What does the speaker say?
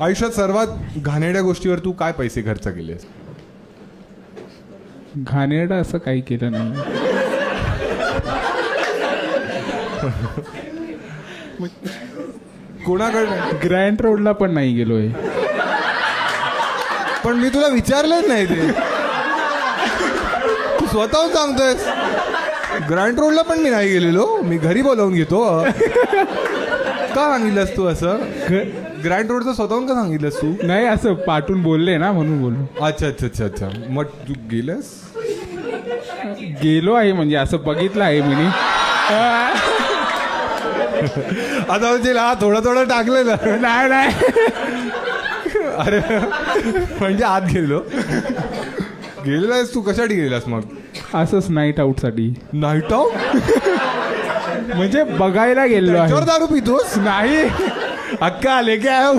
आयुष्यात सर्वात घाणेरड्या गोष्टीवर तू काय पैसे खर्च केलेस? घाणेरडं असं काही केलं नाही. कोणाकडे ग्रँड रोडला पण नाही गेलोय. पण मी तुला विचारलंच नाही ते. तू स्वतःहून सांगतोयस. ग्रँड रोडला पण मी नाही गेलेलो. मी घरी बोलावून घेतो. का सांगितलंस तू असं? ग्रँड रोडचं स्वतःहून का सांगितलंस तू? नाही असं पाठून बोलले ना म्हणून बोललो. अच्छा अच्छा अच्छा अच्छा. मग तू गेलंस? गेलो आहे म्हणजे असं बघितलं आहे मी. आता म्हणजे हा थोडं थोडं टाकलेलं नाही नाही. अरे म्हणजे आत गेलो. गेलेला आहेस तू? कशासाठी गेलास मग? असंच नाईट आउटसाठी. नाईट आउट म्हणजे बघायला गेलो दारू पितोस? नाही. Acá, legal!